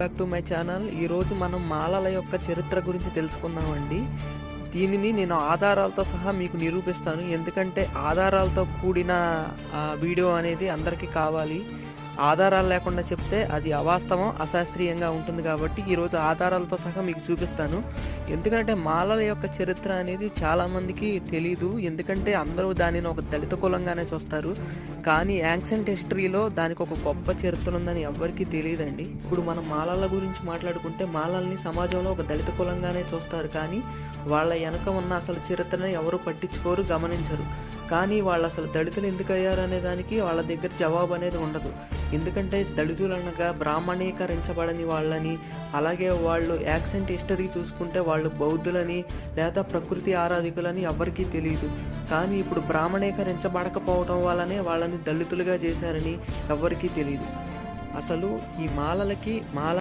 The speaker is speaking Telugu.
బ్యాక్ టు మై ఛానల్ ఈరోజు మనం మాలల యొక్క చరిత్ర గురించి తెలుసుకుందామండి. దీనిని నేను ఆధారాలతో సహా మీకు నిరూపిస్తాను. ఎందుకంటే ఆధారాలతో కూడిన వీడియో అనేది అందరికీ కావాలి. ఆధారాలు లేకుండా చెప్తే అది అవాస్తవం అశాస్త్రీయంగా ఉంటుంది కాబట్టి ఈరోజు ఆధారాలతో సహా మీకు చూపిస్తాను. ఎందుకంటే మాలల యొక్క చరిత్ర అనేది చాలామందికి తెలీదు. ఎందుకంటే అందరూ దానిని ఒక దళిత కులంగానే చూస్తారు. కానీ యాక్సెంట్ హిస్టరీలో దానికి ఒక గొప్ప చరిత్ర ఉందని ఎవ్వరికీ తెలియదండి. ఇప్పుడు మనం మాలల గురించి మాట్లాడుకుంటే మాలల్ని సమాజంలో ఒక దళిత కులంగానే చూస్తారు. కానీ వాళ్ళ వెనక ఉన్న అసలు చరిత్రను ఎవరు పట్టించుకోరు గమనించరు. కానీ వాళ్ళు అసలు దళితులు ఎందుకు అయ్యారు అనే దానికి వాళ్ళ దగ్గర జవాబు అనేది ఉండదు. ఎందుకంటే దళితులు అనగా బ్రాహ్మణీకరించబడని వాళ్ళని అలాగే వాళ్ళు యాక్సెంట్ హిస్టరీ చూసుకుంటే వాళ్ళు బౌద్ధులని లేదా ప్రకృతి ఆరాధికులని ఎవరికీ తెలియదు కానీ ఇప్పుడు బ్రాహ్మణీకరించబడకపోవడం వల్లనే వాళ్ళని దళితులుగా చేశారని ఎవరికీ తెలియదు అసలు ఈ మాలలకి మాల